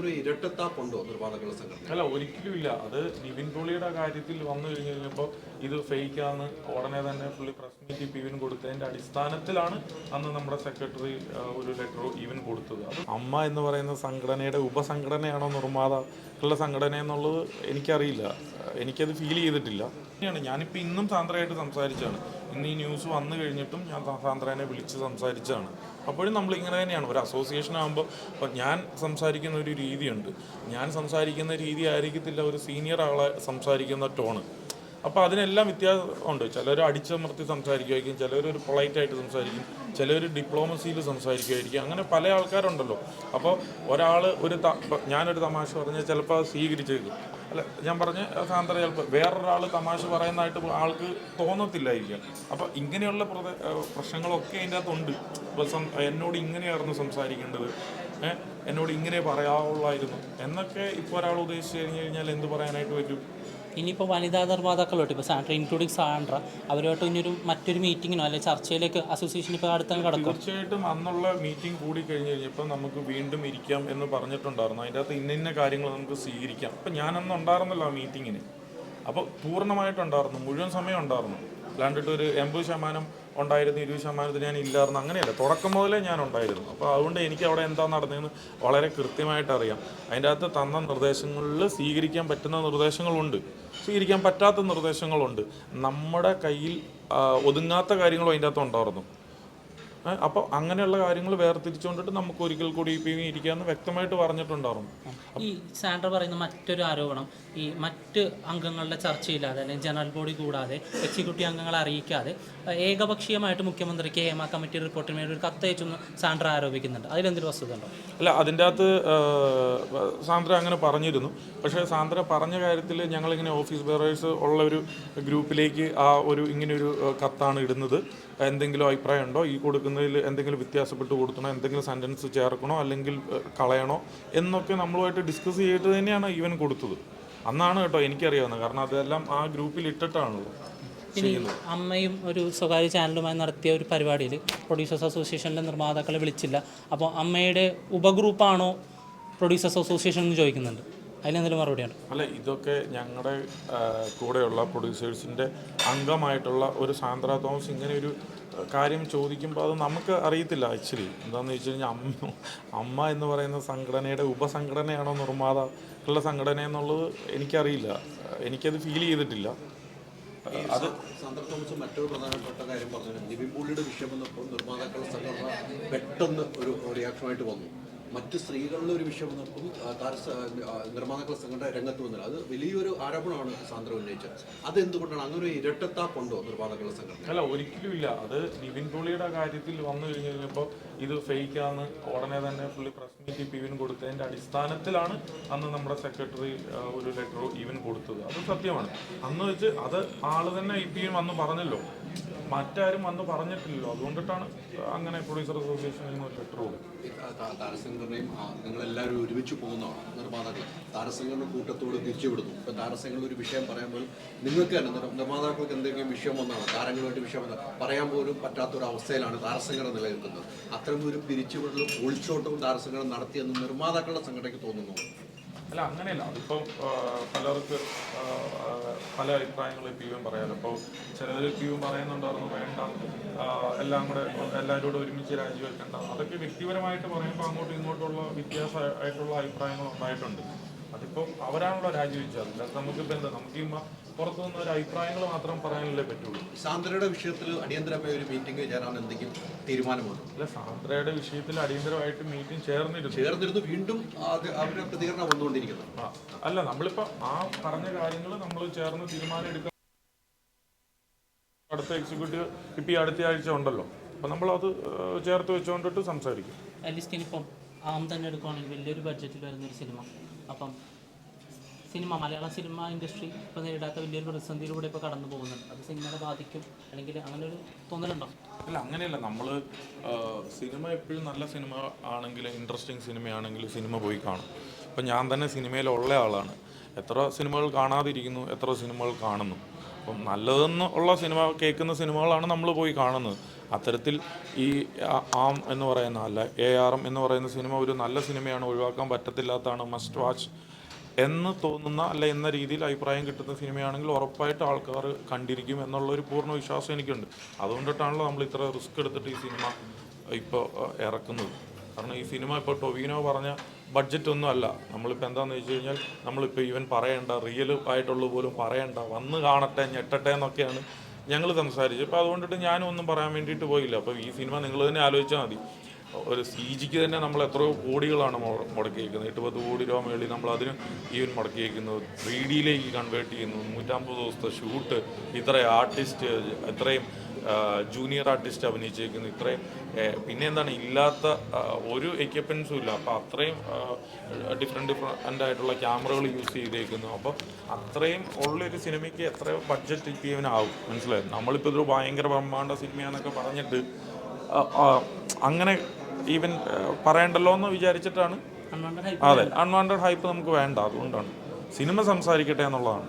ഒരു ഇരട്ടത്താപ്പുണ്ടോ നിർമ്മാതാക്കളുടെ സംഘടന അല്ല ഒരിക്കലും ഇല്ല. അത് നിവിൻ പോളിയുടെ കാര്യത്തിൽ വന്നു കഴിഞ്ഞ് കഴിഞ്ഞപ്പോൾ ഇത് ഫേക്കാന്ന് ഉടനെ തന്നെ പുള്ളി പ്രസ് മീറ്റ് പിവിൻ കൊടുത്തതിന്റെ അടിസ്ഥാനത്തിലാണ് അന്ന് നമ്മുടെ സെക്രട്ടറി ഒരു ലെറ്റർ ഇവൻ കൊടുത്തത്. അമ്മ എന്ന് പറയുന്ന സംഘടനയുടെ ഉപസംഘടനയാണോ നിർമ്മാതാക്കളുടെ സംഘടന എന്നുള്ളത് എനിക്കറിയില്ല. എനിക്കത് ഫീൽ ചെയ്തിട്ടില്ല. അങ്ങനെയാണ് ഞാനിപ്പോൾ ഇന്നും സാന്ദ്രയായിട്ട് സംസാരിച്ചാണ്. ഇന്ന് ഈ ന്യൂസ് വന്നു കഴിഞ്ഞിട്ടും ഞാൻ സാന്ദ്രനെ വിളിച്ച് സംസാരിച്ചാണ്. അപ്പോഴും നമ്മൾ ഇങ്ങനെ തന്നെയാണ്. ഒരു അസോസിയേഷൻ ആകുമ്പോൾ ഇപ്പം ഞാൻ സംസാരിക്കുന്ന ഒരു രീതിയുണ്ട്. ഞാൻ സംസാരിക്കുന്ന രീതി ആയിരിക്കത്തില്ല ഒരു സീനിയർ ആളെ സംസാരിക്കുന്ന ടോണ് അപ്പോൾ അതിനെല്ലാം വ്യത്യാസമുണ്ട് ചിലർ അടിച്ചമർത്തി സംസാരിക്കുമായിരിക്കും ചിലർ ഒരു പൊളൈറ്റ് ആയിട്ട് സംസാരിക്കും ചിലർ ഡിപ്ലോമസിയിൽ സംസാരിക്കുമായിരിക്കും അങ്ങനെ പല ആൾക്കാരുണ്ടല്ലോ. അപ്പോൾ ഒരാൾ ഒരു ത- ഞാനൊരു തമാശ പറഞ്ഞാൽ ചിലപ്പോൾ അത് സ്വീകരിച്ചേക്കും. അല്ല ഞാൻ പറഞ്ഞ സാന്ദ്ര ചിലപ്പോൾ വേറൊരാൾ തമാശ പറയുന്നതായിട്ട് ആൾക്ക് തോന്നത്തില്ലായിരിക്കാം. അപ്പോൾ ഇങ്ങനെയുള്ള പ്രശ്നങ്ങളൊക്കെ അതിന്റെ അകത്തുണ്ട് ഇപ്പോൾ സം- എന്നോട് ഇങ്ങനെയായിരുന്നു സംസാരിക്കേണ്ടത്. എന്നോട് ഇങ്ങനെ പറയാവുള്ളായിരുന്നു. എന്നൊക്കെ ഇപ്പോൾ ഒരാൾ ഉദ്ദേശിച്ച് കഴിഞ്ഞ് കഴിഞ്ഞാൽ എന്ത് പറയാനായിട്ട് പറ്റും? ഇനിയിപ്പോൾ വനിതാ നിർമ്മാതാക്കളോട്ട് ഇപ്പോൾ സാൻഡ്ര ഇൻക്ലൂഡിങ് സാൻഡ്ര അവരുമായിട്ട് ഇനിയൊരു മറ്റൊരു മീറ്റിങ്ങിനോ അല്ലെങ്കിൽ ചർച്ചയിലേക്ക് അസോസിയേഷൻ ഇപ്പോൾ അടുത്തങ്ങ് കടക്കും തീർച്ചയായിട്ടും അന്നുള്ള മീറ്റിംഗ് കൂടി കഴിഞ്ഞ് കഴിഞ്ഞപ്പോൾ നമുക്ക് വീണ്ടും ഇരിക്കാം എന്ന് പറഞ്ഞിട്ടുണ്ടായിരുന്നു. അതിന്റെ അകത്ത് ഇന്ന ഇന്ന കാര്യങ്ങൾ നമുക്ക് സ്വീകരിക്കാം. അപ്പം ഞാനന്ന് ഉണ്ടായിരുന്നല്ലോ ആ മീറ്റിങ്ങിന് അപ്പോൾ പൂർണമായിട്ടുണ്ടായിരുന്നു മുഴുവൻ സമയം ഉണ്ടായിരുന്നു. അല്ലാണ്ടിട്ട് ഒരു എൺപത് ശതമാനം ഉണ്ടായിരുന്നു ഇരുപത് ശതമാനത്തിന് ഞാൻ ഇല്ലായിരുന്നു അങ്ങനെയല്ല. തുടക്കം മുതലേ ഞാൻ ഉണ്ടായിരുന്നു. അപ്പോൾ അതുകൊണ്ട് എനിക്ക് അവിടെ എന്താ നടന്നതെന്ന് വളരെ കൃത്യമായിട്ട് അറിയാം. അതിന്റെ അകത്ത് തന്ന നിർദ്ദേശങ്ങളിൽ സ്വീകരിക്കാൻ പറ്റുന്ന നിർദ്ദേശങ്ങളുണ്ട്. സ്വീകരിക്കാൻ പറ്റാത്ത നിർദ്ദേശങ്ങളുണ്ട്. നമ്മുടെ കയ്യിൽ ഒതുങ്ങാത്ത കാര്യങ്ങളും അതിന്റെ അകത്ത് ഉണ്ടായിരുന്നു. അപ്പോൾ അങ്ങനെയുള്ള കാര്യങ്ങൾ വേർതിരിച്ചുകൊണ്ടിട്ട് നമുക്ക് ഒരിക്കൽ കൂടി ഇപ്പം ഇരിക്കാമെന്ന് വ്യക്തമായിട്ട് പറഞ്ഞിട്ടുണ്ടായിരുന്നു ഈ സാൻഡ്ര പറയുന്ന മറ്റൊരു ആരോപണം ഈ മറ്റ് അംഗങ്ങളുടെ ചർച്ചയില്ലാതെ അല്ലെങ്കിൽ ജനറൽ ബോഡി കൂടാതെ എക്സിക്യൂട്ടീവ് അംഗങ്ങളെ അറിയിക്കാതെ ഏകപക്ഷീയമായിട്ട് മുഖ്യമന്ത്രിക്ക് ഹേമ കമ്മിറ്റി റിപ്പോർട്ടിന് വേണ്ടി ഒരു കത്തയച്ചെന്ന് സാൻഡ്ര ആരോപിക്കുന്നുണ്ട്. അതിലെന്തൊരു വസ്തുത ഉണ്ടോ? അല്ല അതിന്റെ അകത്ത് സാന്ദ്ര അങ്ങനെ പറഞ്ഞിരുന്നു. പക്ഷേ സാന്ദ്ര പറഞ്ഞ കാര്യത്തിൽ ഞങ്ങളിങ്ങനെ ഓഫീസ് ബെയറേഴ്സ് ഉള്ള ഒരു ഗ്രൂപ്പിലേക്ക് ആ ഒരു ഇങ്ങനെ ഒരു കത്താണ് ഇടുന്നത്. എന്തെങ്കിലും അഭിപ്രായം ഉണ്ടോ? ഈ കൊടുക്കുന്നതിൽ എന്തെങ്കിലും വ്യത്യാസപ്പെട്ട് കൊടുക്കണോ എന്തെങ്കിലും സെന്റൻസ് ചേർക്കണോ അല്ലെങ്കിൽ കളയണോ എന്നൊക്കെ നമ്മളുമായിട്ട് ഡിസ്കസ് ചെയ്തിട്ട് തന്നെയാണ് ഈവൻ കൊടുത്തത്. അന്നാണ് കേട്ടോ എനിക്കറിയാവുന്നത്. കാരണം അതെല്ലാം ആ ഗ്രൂപ്പിൽ ഇട്ടിട്ടാണല്ലോ ഇനി അമ്മയും ഒരു സ്വകാര്യ ചാനലുമായി നടത്തിയ ഒരു പരിപാടിയിൽ പ്രൊഡ്യൂസേഴ്സ് അസോസിയേഷനിലെ നിർമ്മാതാക്കളെ വിളിച്ചില്ല. അപ്പോൾ അമ്മയുടെ ഉപഗ്രൂപ്പാണോ പ്രൊഡ്യൂസേഴ്സ് അസോസിയേഷൻ എന്ന് ചോദിക്കുന്നുണ്ട്. അതിലെന്തെങ്കിലും മറുപടിയാണ് അല്ല ഇതൊക്കെ ഞങ്ങളുടെ കൂടെയുള്ള പ്രൊഡ്യൂസേഴ്സിന്റെ അംഗമായിട്ടുള്ള ഒരു സാന്ദ്ര തോമസ് ഇങ്ങനെ ഒരു കാര്യം ചോദിക്കുമ്പോൾ അത് നമുക്ക് അറിയത്തില്ല ആക്ച്വലി. എന്താണെന്ന് വെച്ച് കഴിഞ്ഞാൽ അമ്മ അമ്മ എന്ന് പറയുന്ന സംഘടനയുടെ ഉപസംഘടനയാണോ നിർമ്മാതാക്കളുടെ സംഘടന എന്നുള്ളത് എനിക്കറിയില്ല. എനിക്കത് ഫീൽ ചെയ്തിട്ടില്ല. അത് മറ്റൊരു പ്രധാനപ്പെട്ട കാര്യം പറഞ്ഞു നിവിൻ വിഷയം വന്നപ്പോൾ നിർമ്മാതാക്കളുടെ സംഘടന പെട്ടെന്ന് ഒരു റിയാക്ഷനായിട്ട് വന്നു. മറ്റ് സ്ത്രീകളുടെ ഒരു വിഷയം വന്നപ്പം താര- സംഘടന രംഗത്ത് വന്നത് അത് വലിയൊരു ആരോപണമാണ് സാന്ദ്ര ഉന്നയിച്ചത്. അത് അതെന്തുകൊണ്ടാണ് അങ്ങനെ ഒരു ഇരട്ടത്താപ്പുണ്ടോ നിർമ്മാതാക്കളുടെ സംഘടന അല്ല ഒരിക്കലും ഇല്ല അത് നിവിൻ പോളിയുടെ കാര്യത്തിൽ വന്നു കഴിഞ്ഞ് കഴിഞ്ഞപ്പോൾ ഇത് ഫേക്കാന്ന് ഉടനെ തന്നെ പുള്ളി പ്രസ് മീറ്റ് പിവിൻ കൊടുത്തതിന്റെ അടിസ്ഥാനത്തിലാണ് അന്ന് നമ്മുടെ സെക്രട്ടറി ഒരു ലെറ്റർ ഇവൻ കൊടുത്തത്. അത് സത്യമാണ്. അന്ന് വെച്ച് അത് ആൾ തന്നെ ഇ പി വന്ന് പറഞ്ഞല്ലോ. മറ്റാരും വന്ന് പറഞ്ഞിട്ടില്ലല്ലോ. അതുകൊണ്ടിട്ടാണ് അങ്ങനെ പ്രൊഡ്യൂസർ ഒരു ലെറ്റർ നിങ്ങളെല്ലാവരും ഒരുമിച്ച് പോകുന്നതാണ് നിർമ്മാതാക്കൾ താരസംഘടന കൂട്ടത്തോട് തിരിച്ചുവിടുന്നു. ഇപ്പൊ താരസംഘടന ഒരു വിഷയം പറയുമ്പോൾ നിങ്ങൾക്ക് തന്നെ നിർമ്മാതാക്കൾക്ക് എന്തെങ്കിലും വിഷയം വന്നാണ്? താരങ്ങളുമായിട്ട് വിഷയം വന്നാൽ പറയാൻ പോലും പറ്റാത്ത ഒരു അവസ്ഥയിലാണ് താരസംഘടന നിലനിൽക്കുന്നത്. അത്തരം ഒരു പിരിച്ചുവിടലും ഒളിച്ചോട്ടവും താരസംഘടന നടത്തിയെന്ന് നിർമ്മാതാക്കളുടെ സംഘടനയ്ക്ക് തോന്നുന്നു. അല്ല അങ്ങനെയല്ല. അതിപ്പം പലർക്ക് പല അഭിപ്രായങ്ങളും പി എം പറയാലോ അപ്പോൾ ചിലർ പി എം പറയുന്നുണ്ടായിരുന്നു വേണ്ട എല്ലാം കൂടെ എല്ലാവരും കൂടെ ഒരുമിച്ച് രാജിവെക്കണ്ട. അതൊക്കെ വ്യക്തിപരമായിട്ട് പറയുമ്പോൾ അങ്ങോട്ടും ഇങ്ങോട്ടുള്ള വ്യത്യാസമായിട്ടുള്ള അഭിപ്രായങ്ങൾ ഉണ്ടായിട്ടുണ്ട്. അതിപ്പോൾ അവരാണല്ലോ രാജിവെച്ചത് അല്ലാതെ നമുക്കിപ്പോൾ എന്താ? നമുക്ക് ഈ പുറത്തു നിന്ന് ഒരു അഭിപ്രായങ്ങൾ മാത്രം പറയാനല്ലേ പറ്റുള്ളൂ. സാന്ദ്രയുടെ വിഷയത്തിൽ അടിയന്തരമായ ഒരു മീറ്റിംഗ് ചേരാൻ എന്തെങ്കിലും തീരുമാനമാണ് അല്ല സാന്ദ്രയുടെ വിഷയത്തിൽ അടിയന്തരമായിട്ട് മീറ്റിംഗ് ചേർന്നിരുന്നു. ചേർന്നിരുന്നു. വീണ്ടും അവരുടെ പ്രതികരണം വന്നുകൊണ്ടിരിക്കുന്നു. അല്ല നമ്മളിപ്പോ ആ പറഞ്ഞ കാര്യങ്ങൾ നമ്മൾ ചേർന്ന് തീരുമാനം എടുക്കാൻ അടുത്ത എക്സിക്യൂട്ടീവ് ഇപ്പം ഈ അടുത്ത ആഴ്ച ഉണ്ടല്ലോ. അപ്പം നമ്മൾ അത് ചേർത്ത് വെച്ചുകൊണ്ടിട്ട് സംസാരിക്കും. അറ്റ്ലീസ്റ്റ് ഇനിയിപ്പം ആം തന്നെ എടുക്കുകയാണെങ്കിൽ വലിയൊരു ബഡ്ജറ്റിൽ വരുന്നൊരു സിനിമ അപ്പം സിനിമ മലയാള സിനിമ ഇൻഡസ്ട്രി ഇപ്പോൾ നേരിടാത്ത വലിയൊരു പ്രതിസന്ധിയിലൂടെ ഇപ്പോൾ കടന്നു പോകുന്നുണ്ട്. അത് സിനിമയെ ബാധിക്കും അല്ലെങ്കിൽ അങ്ങനെ ഒരു തോന്നലുണ്ടോ? അല്ല അങ്ങനെയല്ല. നമ്മൾ സിനിമ എപ്പോഴും നല്ല സിനിമ ആണെങ്കിൽ ഇൻട്രസ്റ്റിംഗ് സിനിമയാണെങ്കിൽ സിനിമ പോയി കാണും. ഇപ്പം ഞാൻ തന്നെ സിനിമയിലുള്ള ആളാണ്. എത്ര സിനിമകൾ കാണാതിരിക്കുന്നു എത്ര സിനിമകൾ കാണുന്നു. അപ്പം നല്ലതെന്ന് ഉള്ള സിനിമ കേൾക്കുന്ന സിനിമകളാണ് നമ്മൾ പോയി കാണുന്നത്. അത്തരത്തിൽ ഈ ആം എന്ന് പറയുന്ന അല്ല എ ആർ എം എന്ന് പറയുന്ന സിനിമ ഒരു നല്ല സിനിമയാണ് ഒഴിവാക്കാൻ പറ്റത്തില്ലാത്തതാണ് മസ്റ്റ് വാച്ച് എന്ന് തോന്നുന്ന അല്ല എന്ന രീതിയിൽ അഭിപ്രായം കിട്ടുന്ന സിനിമയാണെങ്കിൽ ഉറപ്പായിട്ട് ആൾക്കാർ കണ്ടിരിക്കും എന്നുള്ളൊരു പൂർണ വിശ്വാസം എനിക്കുണ്ട്. അതുകൊണ്ടിട്ടാണല്ലോ നമ്മൾ ഇത്ര റിസ്ക് എടുത്തിട്ട് ഈ സിനിമ ഇപ്പോൾ ഇറക്കുന്നത്. കാരണം ഈ സിനിമ ഇപ്പോൾ ടൊവിനോ പറഞ്ഞ ബഡ്ജറ്റ് ഒന്നും അല്ല. നമ്മളിപ്പോൾ എന്താണെന്ന് വെച്ച് കഴിഞ്ഞാൽ നമ്മളിപ്പോൾ ഈവൻ പറയണ്ട റിയൽ ആയിട്ടുള്ള പോലും പറയണ്ട വന്ന് കാണട്ടെ ഞെട്ടട്ടെ എന്നൊക്കെയാണ് ഞങ്ങൾ സംസാരിച്ചു. അപ്പോൾ അതുകൊണ്ടിട്ട് ഞാനും ഒന്നും പറയാൻ വേണ്ടിയിട്ട് പോയില്ല. അപ്പോൾ ഈ സിനിമ നിങ്ങൾ തന്നെ ആലോചിച്ചാൽ മതി. ഒരു സി ജിക്ക് തന്നെ നമ്മൾ എത്രയോ കോടികളാണ് മുടക്കിയേക്കുന്നത്. എട്ട് പത്ത് കോടി രൂപ മേളിൽ നമ്മൾ അതിന് ഈവൻ മുടക്കിയിരിക്കുന്നത് ത്രീ ഡിയിലേക്ക് കൺവേർട്ട് ചെയ്യുന്നു. നൂറ്റമ്പത് ദിവസത്തെ ഷൂട്ട് ഇത്രയും ആർട്ടിസ്റ്റ് ഇത്രയും ജൂനിയർ ആർട്ടിസ്റ്റ് അഭിനയിച്ചേക്കുന്നു ഇത്രയും പിന്നെ എന്താണ് ഇല്ലാത്ത ഒരു എക്യുപ്മെൻസും ഇല്ല. അപ്പോൾ അത്രയും ഡിഫറെന്റ് ഡിഫറെന്റ് ആയിട്ടുള്ള ക്യാമറകൾ യൂസ് ചെയ്തേക്കുന്നു. അപ്പോൾ അത്രയും ഉള്ളൊരു സിനിമയ്ക്ക് എത്ര ബഡ്ജറ്റ് ഇവനാവും മനസ്സിലായി? നമ്മളിപ്പോൾ ഇതൊരു ഭയങ്കര ബ്രഹ്മാണ്ട സിനിമയാണെന്നൊക്കെ പറഞ്ഞിട്ട് അങ്ങനെ ഈവൻ പറയണ്ടല്ലോ എന്ന് വിചാരിച്ചിട്ടാണ് അതെ അൺവാണ്ടഡ് ഹൈപ്പ് നമുക്ക് വേണ്ട. അതുകൊണ്ടാണ്. സിനിമ സംസാരിക്കട്ടെ എന്നുള്ളതാണ്.